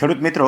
ખેડૂત મિત્રો,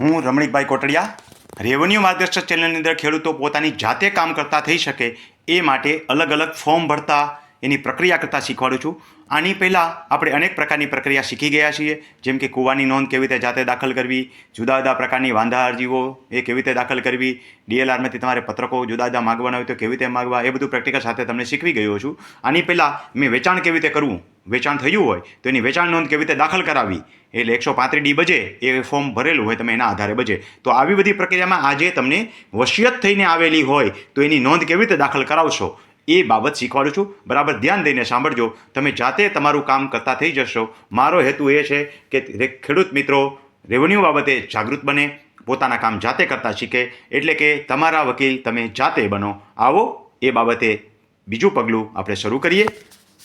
હું રમણીકભાઈ કોટડિયા, રેવન્યુ માર્ગદર્શક ચેનલની અંદર ખેડૂતો પોતાની જાતે કામ કરતા થઈ શકે એ માટે અલગ અલગ ફોર્મ ભરતા એની પ્રક્રિયા કરતાં શીખવાડું છું. આની પહેલાં આપણે અનેક પ્રકારની પ્રક્રિયા શીખી ગયા છીએ. જેમ કે કૂવાની નોંધ કેવી રીતે જાતે દાખલ કરવી, જુદા જુદા પ્રકારની વાંધા અરજીઓ એ કેવી રીતે દાખલ કરવી ડીએલઆરમાંથી તમારે પત્રકો જુદા જુદા માગવાના હોય તો કેવી રીતે માગવા, એ બધું પ્રેક્ટિકલ સાથે તમને શીખવી ગયો છું. આની પહેલાં મેં વેચાણ કેવી રીતે કરવું, વેચાણ થયું હોય તો એની વેચાણ નોંધ કેવી રીતે દાખલ કરાવી, એટલે એકસો પાંત્રીસ ડી બજે એ ફોર્મ ભરેલું હોય તમે એના આધારે બજે. તો આવી બધી પ્રક્રિયામાં આજે તમને વસિયત થઈને આવેલી હોય તો એની નોંધ કેવી રીતે દાખલ કરાવશો એ બાબત શીખવાડું છું. બરાબર? ધ્યાન દઈને સાંભળજો. તમે જાતે તમારું કામ કરતા થઈ જશો. મારો હેતુ એ છે કે ખેડૂત મિત્રો રેવન્યુ બાબતે જાગૃત બને, પોતાના કામ જાતે કરતા શીખે, એટલે કે તમારા વકીલ તમે જાતે બનો. આવો, એ બાબતે બીજું પગલું આપણે શરૂ કરીએ.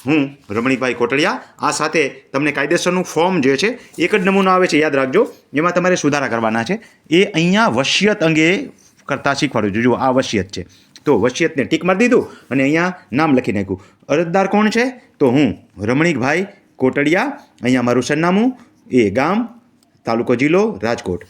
હું રમણીકભાઈ કોટડિયા. આ સાથે તમને કાયદેસરનું ફોર્મ જે છે, એક જ નમૂનો આવે છે, યાદ રાખજો. એમાં તમારે સુધારા કરવાના છે. એ અહીંયા વસિયત અંગે કરતાં શીખવાડું જુઓ, આ વસિયત છે. તો વસિયતને ટીક મારી દીધું અને અહીંયા નામ લખી નાખ્યું. અરજદાર કોણ છે? તો હું, રમણીકભાઈ કોટડિયા. અહીંયા મારું સરનામું એ ગામ, તાલુકો જિલ્લો રાજકોટ.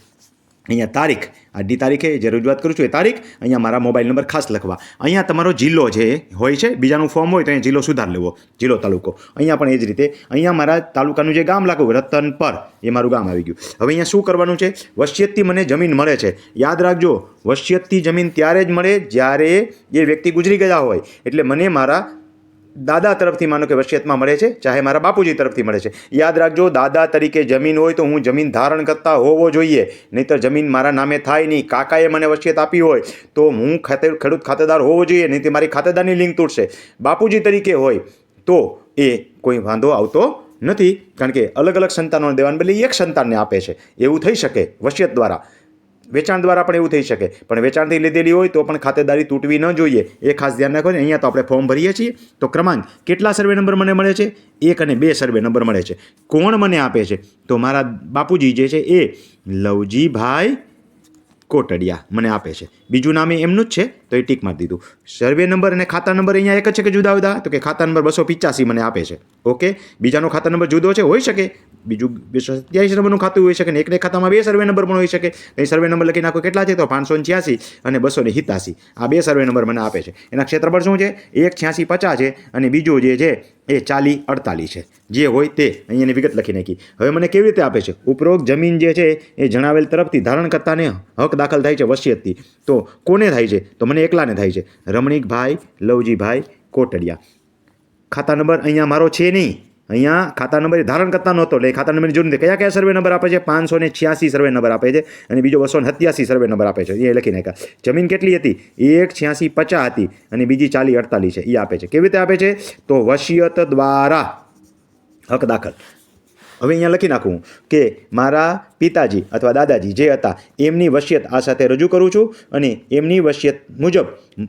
અહીંયા તારીખ, આજની તારીખે જે રજૂઆત કરું છું એ તારીખ, અહીંયા મારા મોબાઈલ નંબર ખાસ લખવા. અહીંયા તમારો જિલ્લો જે હોય છે, બીજાનું ફોર્મ હોય તો અહીંયા જિલ્લો સુધાર લેવો, જિલ્લો તાલુકો. અહીંયા પણ એ જ રીતે, અહીંયા મારા તાલુકાનું જે ગામ લાગુ રતન પર, એ મારું ગામ આવી ગયું. હવે અહીંયા શું કરવાનું છે? વસિયતથી મને જમીન મળે છે. યાદ રાખજો, વસિયતથી જમીન ત્યારે જ મળે જ્યારે એ વ્યક્તિ ગુજરી ગયા હોય. એટલે મને મારા દાદા તરફથી માનો કે વસિયતમાં મળે છે, ચાહે મારા બાપુજી તરફથી મળે છે. યાદ રાખજો, દાદા તરીકે જમીન હોય તો હું જમીન ધારણ કરતા હોવો જોઈએ. નહીંતર જમીન મારા નામે થાય નહીં, કાકાએ મને વસિયત આપી હોય તો હું ખાતે, ખેડૂત ખાતેદાર હોવો જોઈએ નહીં તો મારી ખાતેદારની લિંક તૂટશે. બાપુજી તરીકે હોય તો એ કોઈ વાંધો આવતો નથી, કારણ કે અલગ અલગ સંતાનોને દેવાને બદલે એક સંતાનને આપે છે. એવું થઈ શકે વસિયત દ્વારા. વેચાણ દ્વારા પણ એવું થઈ શકે. પણ વેચાણથી લીધેલી હોય તો પણ ખાતેદારી તૂટવી ન જોઈએ. એ ખાસ ધ્યાન રાખો અહીંયા તો આપણે ફોર્મ ભરીએ છીએ. તો ક્રમાંક, કેટલા સર્વે નંબર મને મળે છે? એક અને બે સર્વે નંબર મળે છે. કોણ મને આપે છે? તો મારા બાપુજી જે છે એ લવજીભાઈ કોટડિયા મને આપે છે. બીજું નામ એમનું જ છે? તો એ ટીક મારી દીધું. સર્વે નંબર અને ખાતા નંબર અહીંયા એક જ છે કે જુદા જુદા? તો કે ખાતા નંબર બસો પિચ્ચાસી મને આપે છે. ઓકે? બીજાનો ખાતા નંબર જુદો છે, હોઈ શકે. બીજું બસો સત્યાવીસ નંબરનું ખાતું હોઈ શકે ને એકને ખાતામાં બે સર્વે નંબર પણ હોઈ શકે. એ સર્વે નંબર લખી નાખો કેટલા છે તો પાંચસો છ્યાસી અને બસો ને હિતાસી આ બે સર્વે નંબર મને આપે છે. એના ક્ષેત્રફળ શું છે? એક છ્યાસી પચાસ છે અને બીજું જે છે એ ચાલી અડતાલીસ છે. જે હોય તે અહીંયાની વિગત લખી નાખી. હવે મને કેવી રીતે આપે છે? ઉપરોક્ત જમીન જે છે એ જણાવેલ તરફથી ધારણકર્તાને હક દાખલ થાય છે વસિયતથી. તો કોને થાય છે? તો મને એકલાને થાય છે. રમણીકભાઈ, લવજીભાઈ, કોટડિયા. ખાતા નંબર અહીંયા મારો છે નહીં. અહીંયા ખાતા નંબર ધારણ કરતા નહોતો, એટલે ખાતા નંબરની જરૂર નથી. કયા કયા સર્વે નંબર આપે છે? પાંચસો ને છ્યાસી સર્વે નંબર આપે છે અને બીજો બસો ને સત્યાસી સર્વે નંબર આપે છે. એ લખી નાખ્યા. જમીન કેટલી હતી? એક, છ્યાસી, પચાસ હતી અને બીજી ચાલી અડતાલીસ છે. એ આપે છે. કેવી રીતે આપે છે? તો વસિયત દ્વારા હક દાખલ. હવે અહીંયા લખી નાખું કે મારા પિતાજી અથવા દાદાજી જે હતા, એમની વસિયત આ સાથે રજૂ કરું છું અને એમની વસિયત મુજબ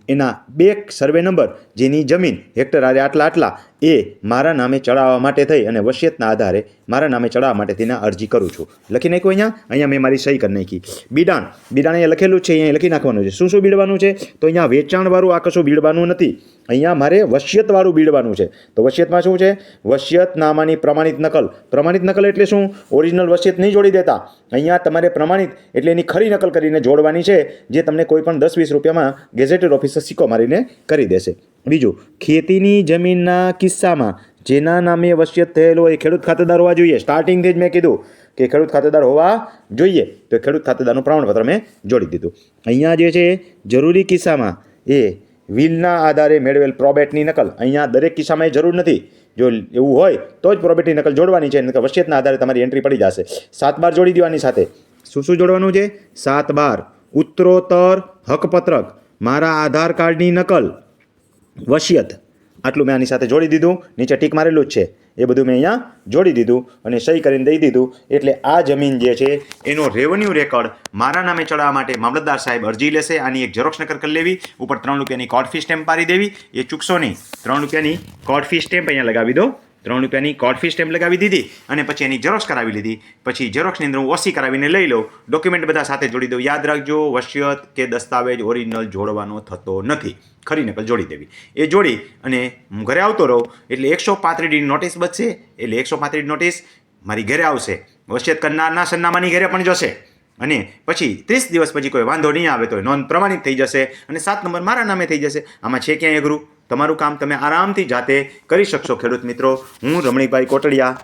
એના બે સર્વે નંબર જેની જમીન હેક્ટર આરે આટલા આટલા એ મારા નામે ચડાવવા માટે થઈ અને વસિયતના આધારે મારા નામે ચડાવવા માટે તેના અરજી કરું છું. લખી નાખ્યું અહીંયા? અહીંયા મેં મારી સહી કરી નાખી. બિડાણ. બિડાણ અહીંયા લખેલું છે, અહીંયા લખી નાખવાનું છે. શું શું બીડવાનું છે? તો અહીંયા વેચાણવાળું આ કશું બીડવાનું નથી. અહીંયા મારે વસિયતવાળું બીડવાનું છે. તો વસિયતમાં શું છે? વસિયતનામાની પ્રમાણિત નકલ. પ્રમાણિત નકલ એટલે શું? ઓરિજિનલ વસિયત નહીં જોડી દેતા. અહીંયા તમારે પ્રમાણિત એટલે એની ખરી નકલ કરીને જોડવાની છે, જે તમને કોઈ પણ દસ વીસ રૂપિયામાં ગેઝેટેડ ઓફિસર સિક્કો મારીને કરી દેશે. બીજું, ખેતીની જમીનના કિસ્સામાં જેના નામે વસિયત થયેલો હોય ખેડૂત ખાતેદાર હોવા જોઈએ. સ્ટાર્ટિંગથી જ મેં કીધું કે ખેડૂત ખાતેદાર હોવા જોઈએ. તો ખેડૂત ખાતેદારનું પ્રમાણપત્ર મેં જોડી દીધું. અહીંયા જે છે, જરૂરી કિસ્સામાં એ વિલના આધારે મેળવેલ પ્રોબેટની નકલ. અહીંયા દરેક કિસ્સામાં એ જરૂર નથી. જો એવું હોય, તો જ પ્રોબેટની નકલ જોડવાની છે નકલ વસિયતના આધારે તમારી એન્ટ્રી પડી જશે. સાત બાર જોડી દેવાની સાથે. શું શું જોડવાનું છે? સાત બાર. ઉત્તરોત્તર હકપત્રક. મારા આધાર કાર્ડની નકલ. વસિયત. આટલું મેં આની સાથે જોડી દીધું, નીચે ટીક મારેલું જ છે. એ બધું મેં અહીંયા જોડી દીધું અને સહી કરીને દઈ દીધું. એટલે આ જમીન જે છે, એનો રેવન્યુ રેકોર્ડ મારા નામે ચડાવવા માટે મામલતદાર સાહેબ અરજી લેશે. આની એક ઝેરોક્ષ નકલ કરી લેવી, ઉપર ત્રણ રૂપિયાની કોર્ટ ફી સ્ટેમ્પ પાડી દેવી. એ ચૂકશો નહીં. ત્રણ રૂપિયાની કોર્ટ ફી સ્ટેમ્પ અહીંયા લગાવી દો. ત્રણ રૂપિયાની કોર્ટ ફી સ્ટેમ્પ લગાવી દીધી અને પછી એની ઝેરોક્ષ કરાવી લીધી. પછી ઝેરોક્ષની અંદર હું ઓસી કરાવીને લઈ લઉં. ડોક્યુમેન્ટ બધા સાથે જોડી દઉં. યાદ રાખજો, વસિયત કે દસ્તાવેજ ઓરિજિનલ જોડવાનો થતો નથી. ખરી નકલ જોડી દેવી. એ જોડી અને હું ઘરે આવતો રહું એટલે એકસો પાંત્રીસની નોટિસ બચશે. એટલે એકસો પાંત્રીસ નોટિસ મારી ઘરે આવશે. વસિયત કરનારના સરનામાની ઘરે પણ જશે. અને પછી ત્રીસ દિવસ પછી કોઈ વાંધો નહીં આવે તો નોંધ પ્રમાણિત થઈ જશે અને સાત નંબર મારા નામે થઈ જશે. આમાં છે ક્યાંય અઘરું? તમારું કામ તમે આરામથી જાતે કરી શકશો ખેડૂત મિત્રો. હું રમણીભાઈ કોટડિયા.